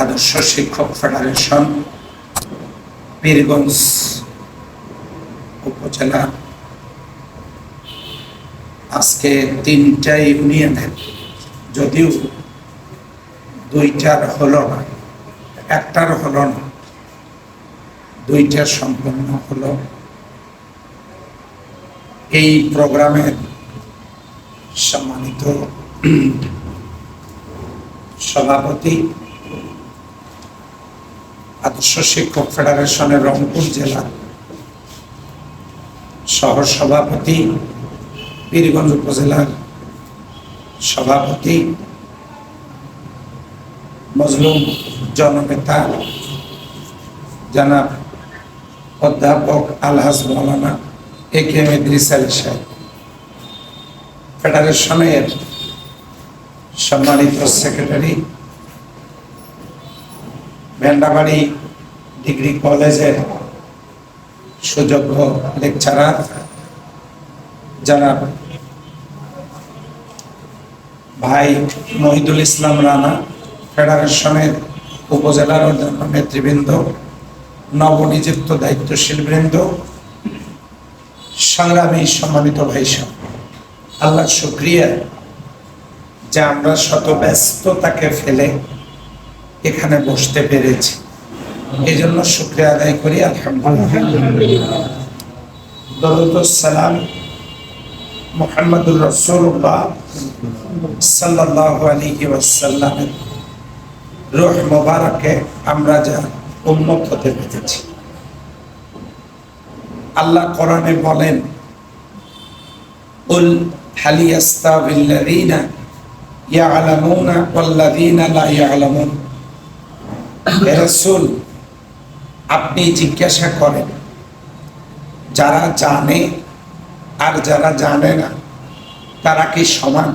আদর্শ শিক্ষক ফেডারেশন বীরগঞ্জ উপজেলা। আজকে তিনটা ইউনিয়নের যদিও দুইটার হলো না, একটার হলো না দুইটা সম্পন্ন হলো। এই প্রোগ্রামের সম্মানিত সভাপতি, আদর্শ শিক্ষক ফেডারেশনের রংপুর জেলা সহ সভাপতি পীরগঞ্জ উপজেলার সভাপতি, মজলুম জননেতা জানাব অধ্যাপক আলহাজ মৌলানা এ কে সাহেব ফেডারেশনের সম্মানিত সেক্রেটারি, ভেন্ডাবাড়ি ডিগ্রি কলেজের সুযোগ্য লেকচারার জানাব ভাই মহিদুল ইসলাম রানা, ফেডারেশনের উপজেলার অন্যান্য নেতৃবৃন্দ, নবনিযুক্ত দায়িত্বশীল বৃন্দ সংগ্রামী সম্মানিত ভাই সব আল্লাহ শুক্রিয়া যে আমরা শত ব্যস্ততাকে ফেলে এখানে বসতে পেরেছি। এই জন্য শুক্রিয়া আদায় করি, আলহামদুলিল্লাহ। মোহাম্মদুর রসুল্লাহ সাল্লাহ আলহি ওয়াসাল্লামের রুহ মোবারকে আমরা যা উন্মত হতে পেরেছি। আল্লাহ কোরআনে বলেন, উল লা ইয়ালামুন। হে রাসূল, আপনি জিজ্ঞাসা করেন, যারা জানে আর যারা জানে না, তারা কি সমান?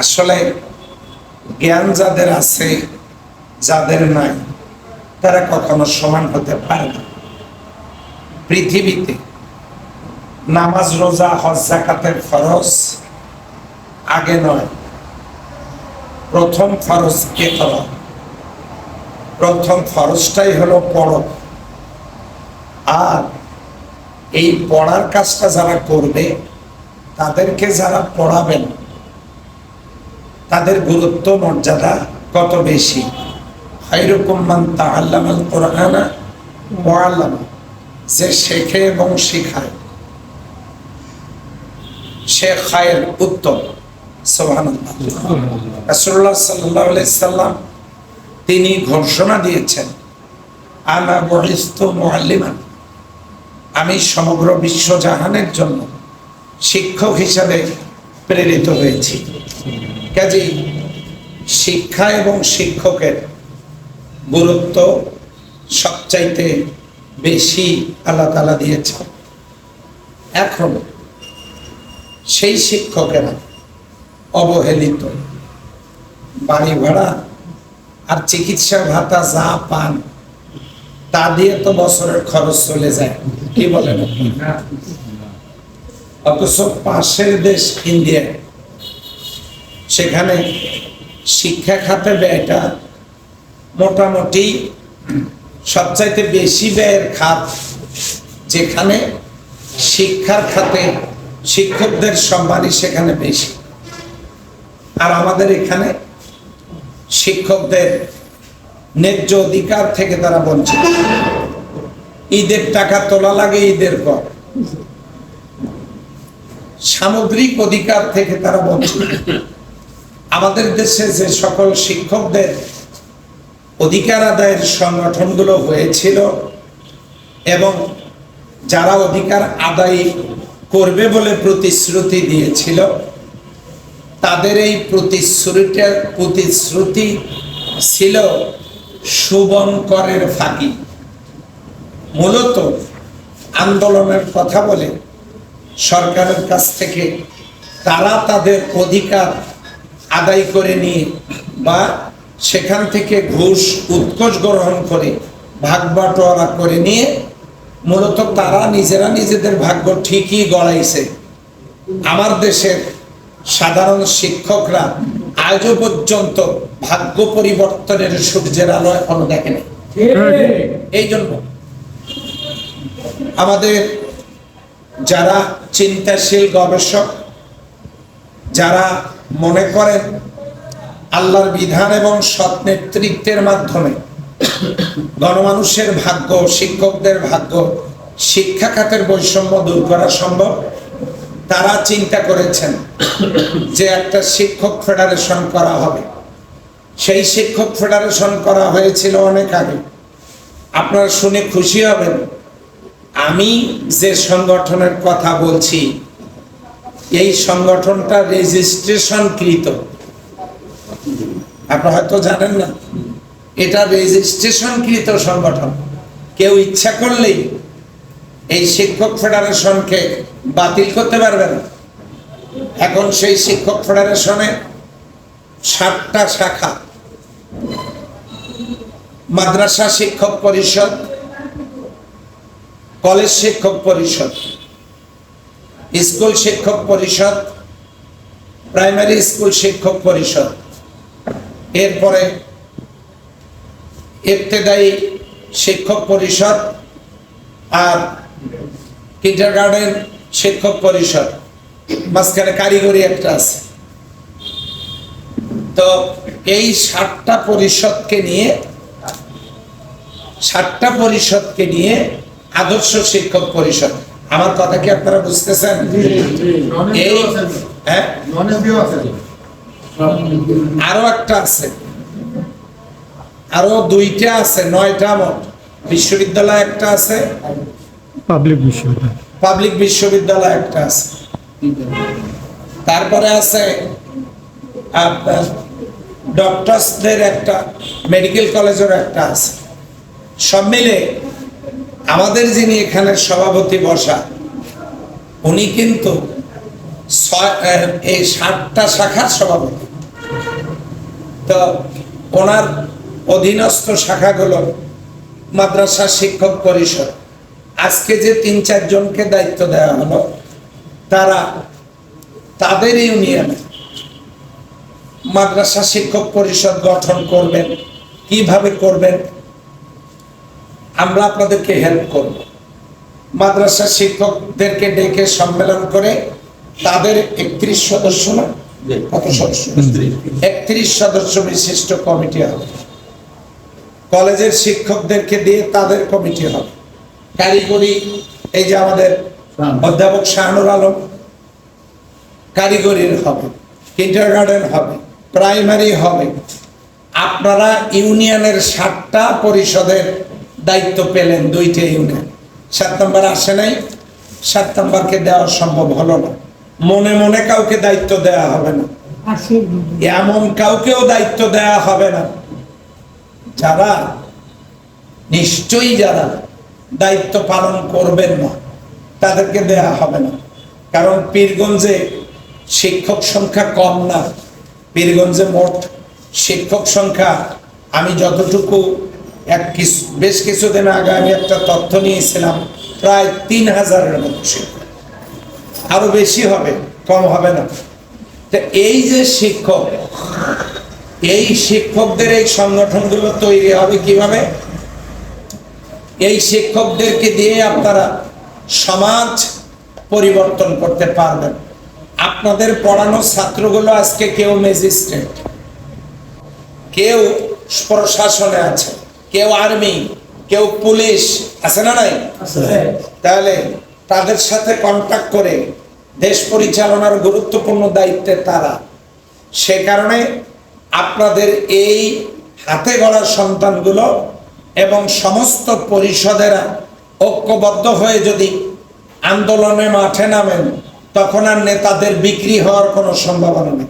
আসলে জ্ঞান যাদের আছে, যাদের নাই, তারা কখনো সমান হতে পারে না। পৃথিবীতে। নামাজ, রোজা, হজ জাকাতের ফরজ আগে নয়। প্রথম ফরজ কে প্রথম ফরজটাই হলো পড়। আর এই পড়ার কাজটা যারা করবে, তাদেরকে যারা পড়াবেন, তাদের গুরুত্ব, মর্যাদা কত বেশি? হাইরকম্মান তাহাল্লামাল কোরআনা মোয়াল্লামা যে শেখে এবং শিখায় উত্তম। তিনি ঘোষণা দিয়েছেন, আনা আমি সমগ্র বিশ্বজাহানের জন্য শিক্ষক হিসাবে প্রেরিত হয়েছি। কাজেই শিক্ষা এবং শিক্ষকের গুরুত্ব সবচাইতে বেশি আল্লাহ তালা দিয়েছে এখন সেই শিক্ষকেরা অবহেলিত, বাড়ি ভাড়া আর চিকিৎসা ভাতা যা পান, তা দিয়ে তো বছরের খরচ চলে যায়। কি বলেন অথচ পাশের দেশ ইন্ডিয়া, সেখানে শিক্ষা খাতে ব্যয়টা মোটামুটি সবচাইতে বেশি ব্যয়ের খাত যেখানে শিক্ষার খাতে শিক্ষকদের সম্মানই সেখানে বেশি। আর আমাদের এখানে শিক্ষকদের ন্যায্য অধিকার থেকে তারা বঞ্চিত। ঈদের টাকা তোলা লাগে ঈদের পর। সামগ্রিক অধিকার থেকে তারা বঞ্চিত। আমাদের দেশে যে সকল শিক্ষকদের অধিকার আদায়ের সংগঠনগুলো হয়েছিল এবং যারা অধিকার আদায় করবে বলে প্রতিশ্রুতি দিয়েছিল, তাদের এই প্রতিশ্রুতিটা প্রতিশ্রুতি ছিল সুবন করের ফাঁকি। মূলত আন্দোলনের কথা বলে সরকারের কাছ থেকে তারা তাদের অধিকার আদায় করে নিয়ে বা সেখান থেকে ঘুষ, উৎকোষ গ্রহণ করে ভাগ বাটোয়ারা করে নিয়ে, মূলত তারা নিজেরা নিজেদের ভাগ্য ঠিকই গড়াইছে। আমার দেশের সাধারণ শিক্ষকরা আজও পর্যন্ত ভাগ্য পরিবর্তনের সূর্যের আলো এখনও দেখেনি এই জন্য আমাদের যারা চিন্তাশীল গবেষক, যারা মনে করেন আল্লাহর বিধান এবং সৎ নেতৃত্বের মাধ্যমে। গণমানুষের ভাগ্য, শিক্ষকদের ভাগ্য, শিক্ষা খাতের বৈষম্য দূর করা সম্ভব। তারা চিন্তা করেছেন যে একটা শিক্ষক ফেডারেশন করা হবে। সেই শিক্ষক ফেডারেশন করা হয়েছিল অনেক আগে। আপনারা শুনে খুশি হবেন, আমি যে সংগঠনের কথা বলছি, এই সংগঠনটা রেজিস্ট্রেশন কৃত আপনারা হয়তো জানেন না। এটা রেজিস্ট্রেশন কৃত সংগঠন। কেউ ইচ্ছা করলেই এই শিক্ষক ফেডারেশনকে বাতিল করতে পারবে না। এখন সেই শিক্ষক ফেডারেশনে সাতটা শাখা। মাদ্রাসা শিক্ষক পরিষদ, কলেজ শিক্ষক পরিষদ, স্কুল শিক্ষক পরিষদ, প্রাইমারি স্কুল শিক্ষক পরিষদ। এরপরে ইবতেদায়ী শিক্ষক পরিষদ আর কিন্টার গার্ডেন শিক্ষক পরিষদ মাঝখানে কারিগরি একটা আছে। তো এই সাতটা পরিষদকে নিয়ে সাতটা পরিষদকে নিয়ে আদর্শ শিক্ষক পরিষদ। আমার কথা কি আপনারা বুঝতেছেন? এই হ্যাঁ? আরও একটা আছে। আরও দুইটা আছে নয়টা মোট। বিশ্ববিদ্যালয় একটা আছে। পাবলিক বিশ্ববিদ্যালয়। পাবলিক বিশ্ববিদ্যালয় একটা আছে। তারপরে আছে আপনার ডক্টরসদের একটা মেডিকেল কলেজের একটা আছে। সব মিলে আমাদের যিনি এখানে সভাপতি বসা উনি কিন্তু ছয়- এই সাতটা শাখার সভাপতি। ওনার অধীনস্থ শাখাগুলো মাদ্রাসা শিক্ষক পরিষদ। আজকে যে তিন চারজনকে দায়িত্ব দেওয়া হলো, তারা তাদের ইউনিয়নে মাদ্রাসা শিক্ষক পরিষদ গঠন করবেন, কীভাবে করবেন? আমরা আপনাদেরকে হেল্প করব। মাদ্রাসা শিক্ষকদেরকে ডেকে সম্মেলন করে তাদের একত্রিশ সদস্য না একত্রিশ সদস্য বিশিষ্ট কমিটি হবে। কলেজের শিক্ষকদেরকে দিয়ে তাদের কমিটি হবে। কারিগরি এই যে আমাদের অধ্যাপক শাহানুর আলম কারিগরির হবে কিন্টার গার্ডেন হবে প্রাইমারি হবে। আপনারা ইউনিয়নের সাতটা পরিষদের দায়িত্ব পেলেন দুইটা ইউনিয়ন। সাত নম্বর আসে নাই সাত নম্বরকে দেওয়া সম্ভব হলো না। মনে মনে কাউকে দায়িত্ব দেওয়া হবে না। এমন কাউকেও দায়িত্ব দেওয়া হবে না। যারা নিশ্চয়ই যারা দায়িত্ব পালন করবেন না তাদেরকে দেয়া হবে না। কারণ পীরগঞ্জে শিক্ষক সংখ্যা কম না। পীরগঞ্জে মোট শিক্ষক সংখ্যা আমি যতটুকু এক কিছু বেশ কিছুদিন আগে আমি একটা তথ্য নিয়েছিলাম প্রায় তিন হাজারের মতো শিক্ষক। আরও বেশি হবে কম হবে না। এই যে শিক্ষক এই শিক্ষকদের এই সংগঠনগুলো তৈরি হবে কীভাবে? এই শিক্ষকদেরকে দিয়ে আপনারা সমাজ পরিবর্তন করতে পারবেন। আপনাদের পড়ানো ছাত্রগুলো আজকে কেউ ম্যাজিস্ট্রেট কেউ প্রশাসনে আছে কেউ আর্মি কেউ পুলিশ আছে না নাই? তাহলে তাদের সাথে কন্ট্যাক্ট করে দেশ পরিচালনার গুরুত্বপূর্ণ দায়িত্বে তারা। সে কারণে আপনাদের এই হাতে গড়া সন্তানগুলো এবং সমস্ত পরিষদেরা ঐক্যবদ্ধ হয়ে যদি আন্দোলনে মাঠে নামেন, তখন আর নেতাদের বিক্রি হওয়ার কোনো সম্ভাবনা নেই।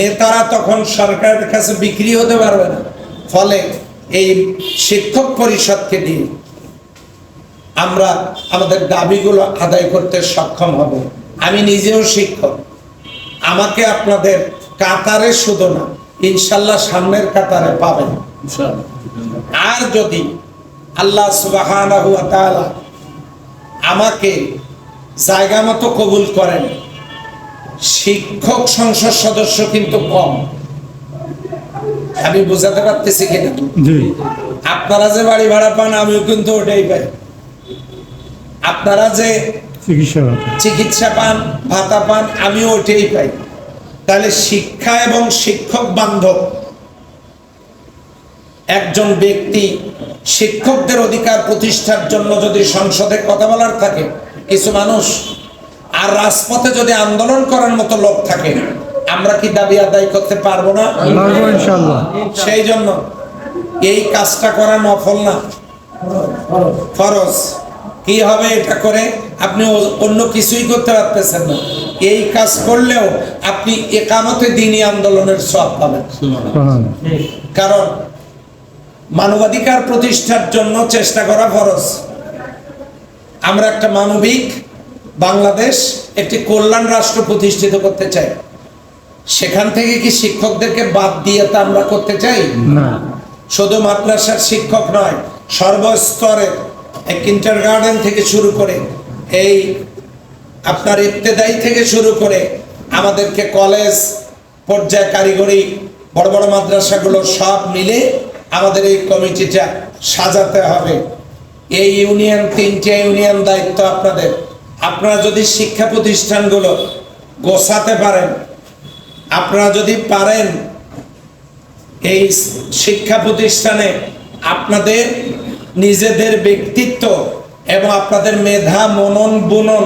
নেতারা তখন সরকারের কাছে বিক্রি হতে পারবে না। ফলে এই শিক্ষক পরিষদকে দিয়ে আমরা আমাদের দাবিগুলো আদায় করতে সক্ষম হব। আমি নিজেও শিক্ষক। আমাকে আপনাদের কাতারে শুধু না ইনশাল্লাহ সামনের কাতারে পাবেন। আর যদি আল্লাহ সুবাহ আমাকে জায়গা মতো কবুল করেন শিক্ষক সংসদ সদস্য কিন্তু কম। আমি বোঝাতে পারতেছি কিনা? আপনারা যে বাড়ি ভাড়া পান আমিও কিন্তু ওটাই পাই। আপনারা যে চিকিৎসা চিকিৎসা পান ভাতা পান আমিও ওটাই পাই। তাহলে শিক্ষা এবং শিক্ষক বান্ধব। একজন ব্যক্তি শিক্ষকদের অধিকার প্রতিষ্ঠার জন্য যদি সংসদে কথা বলার থাকে কিছু মানুষ আর রাজপথে যদি আন্দোলন করার মতো লোক থাকে আমরা কি দাবি আদায় করতে পারব না? সেই জন্য এই কাজটা করা নফল না। ফরজ। কি হবে এটা করে আপনি অন্য কিছুই করতে পারতেছেন না। এই কাজ করলেও আপনি একামতে দিনী আন্দোলনের সব পাবেন। কারণ মানবাধিকার প্রতিষ্ঠার জন্য চেষ্টা করা ফরজ। আমরা একটা মানবিক বাংলাদেশ একটি কল্যাণ রাষ্ট্র প্রতিষ্ঠিত করতে চাই। সেখান থেকে কি শিক্ষকদেরকে বাদ দিয়ে তা আমরা করতে চাই? না। শুধু মাদ্রাসার শিক্ষক নয় সর্বস্তরের কিন্টার গার্ডেন থেকে শুরু করে এই আপনার ইবতেদায়ী থেকে শুরু করে আমাদেরকে কলেজ পর্যায়ে কারিগরি, বড় বড় মাদ্রাসাগুলো সব মিলে আমাদের এই কমিটিটা সাজাতে হবে। এই ইউনিয়ন তিনটে ইউনিয়ন দায়িত্ব আপনাদের। আপনারা যদি শিক্ষা প্রতিষ্ঠানগুলো গোছাতে পারেন, আপনারা যদি পারেন, এই শিক্ষা প্রতিষ্ঠানে আপনাদের নিজেদের ব্যক্তিত্ব এবং আপনাদের মেধা, মনন, বুনন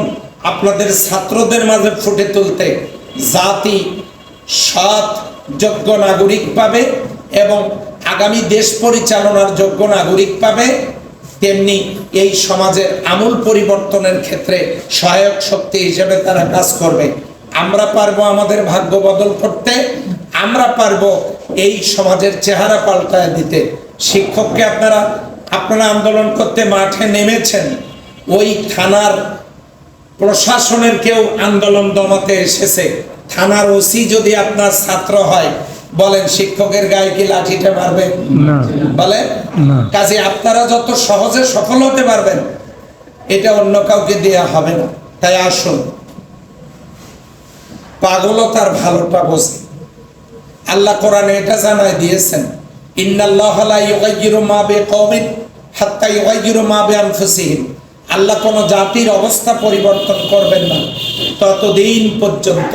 আপনাদের ছাত্রদের মাঝে ফুটে তুলতে জাতি, সৎ, যোগ্য নাগরিক পাবে এবং আগামী দেশ পরিচালনার যোগ্য নাগরিক পাবে, তেমনি এই সমাজের আমূল পরিবর্তনের ক্ষেত্রে সহায়ক শক্তি হিসেবে তারা কাজ করবে। আমরা পারব আমাদের ভাগ্য বদল করতে, আমরা পারব এই সমাজের চেহারা পাল্টায় দিতে। শিক্ষককে আপনারা আপনারা আন্দোলন করতে মাঠে নেমেছেন ওই থানার প্রশাসনের কেউ আন্দোলন দমাতে এসেছে। থানার ওসি যদি আপনার ছাত্র হয় বলেন শিক্ষকের গায়ে কি লাঠিটা মারবে? না। বলেন? না। কাজে আপনারা যত সহজে সফল হতে পারবেন এটা অন্য কাউকে দেয়া হবে না। তাই আসুন। পাগলও তার ভালোটা বোঝে। আল্লাহ কোরআনে এটা জানাই দিয়েছেন ইন্নাল্লাহ লা ইউগাইয়িরু মা বিকওমিন। মা আল্লাহ কোন জাতির অবস্থা পরিবর্তন করবেন না। ততদিন পর্যন্ত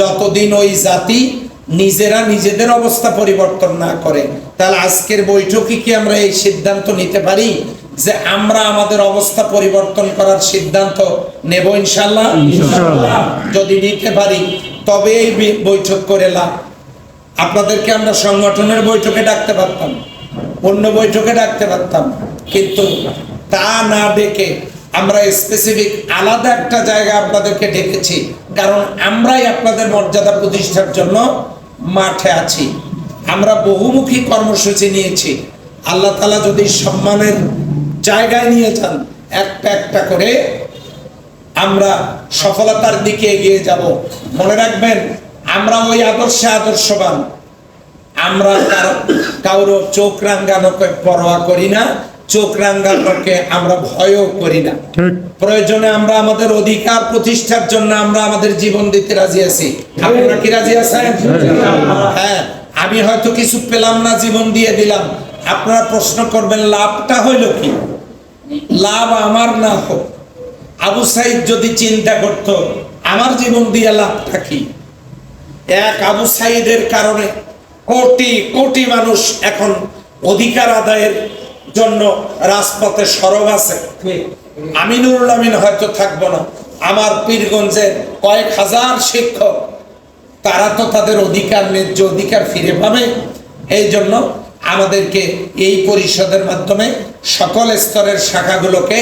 যতদিন ওই জাতি নিজেরা নিজেদের অবস্থা পরিবর্তন না করে। তাহলে আজকের বৈঠকে কি আমরা এই সিদ্ধান্ত নিতে পারি? যে আমরা আমাদের অবস্থা পরিবর্তন করার সিদ্ধান্ত নেব ইনশাল্লাহ যদি নিতে পারি তবে এই বৈঠক করে লাভ। আপনাদেরকে আমরা সংগঠনের বৈঠকে ডাকতে পারতাম। অন্য বৈঠকে ডাকতে পারতাম। কিন্তু তা না ডেকে আমরা স্পেসিফিক আলাদা একটা জায়গা আপনাদেরকে ডেকেছি। কারণ আমরাই আপনাদের মর্যাদা প্রতিষ্ঠার জন্য মাঠে আছি। আমরা বহুমুখী কর্মসূচি নিয়েছি। আল্লাহ তালা যদি সম্মানের জায়গায় নিয়ে যান, একটা একটা করে আমরা সফলতার দিকে এগিয়ে যাব। মনে রাখবেন, আমরা ওই আদর্শে আদর্শবান। আমরা কারও কারও চোখ রাঙ্গানোকে পরোয়া করি না চোখ রাঙ্গানোকে আমরা ভয়ও করি না। প্রয়োজনে আমরা আমাদের অধিকার প্রতিষ্ঠার জন্য আমরা আমাদের জীবন দিতে রাজি আছি। আপনারা কি রাজি আছেন? হ্যাঁ আমি হয়তো কিছু পেলাম না জীবন দিয়ে দিলাম। আপনারা প্রশ্ন করবেন লাভটা হইল কি? লাভ আমার না হোক। আবু সাইদ যদি চিন্তা করত আমার জীবন দিয়ে লাভটা কি? এক আবু সাইদের কারণে কোটি কোটি মানুষ এখন অধিকার আদায়ের জন্য রাজপথে সরব আছে। আমিনুল আমিন হয়তো থাকব না। আমার পীরগঞ্জে কয়েক হাজার শিক্ষক তারা তো তাদের অধিকার ন্যায্য অধিকার ফিরে পাবে। এই জন্য আমাদেরকে এই পরিষদের মাধ্যমে সকল স্তরের শাখাগুলোকে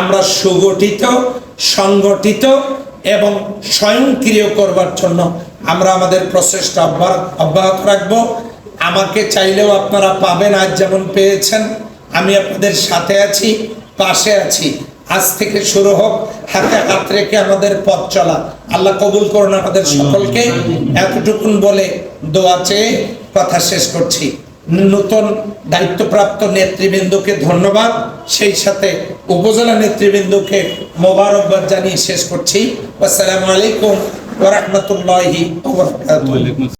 আমরা সুগঠিত সংগঠিত এবং স্বয়ংক্রিয় করবার জন্য আমরা আমাদের প্রচেষ্টা অব্যাহত রাখব। আমাকে চাইলেও আপনারা পাবেন আজ যেমন পেয়েছেন আমি আপনাদের সাথে আছি পাশে আছি। আজ থেকে শুরু হোক হাতে হাত রেখে আমাদের পথ চলা। আল্লাহ কবুল করুন আমাদের সকলকে। এতটুকুন বলে দোয়া চেয়ে কথা শেষ করছি। নতুন দায়িত্বপ্রাপ্ত নেতৃবৃন্দকে ধন্যবাদ। সেই সাথে উপজেলা নেতৃবৃন্দকে মোবারকবাদ জানিয়ে শেষ করছি। আসসালামু আলাইকুম ওরহমতুল্লাহি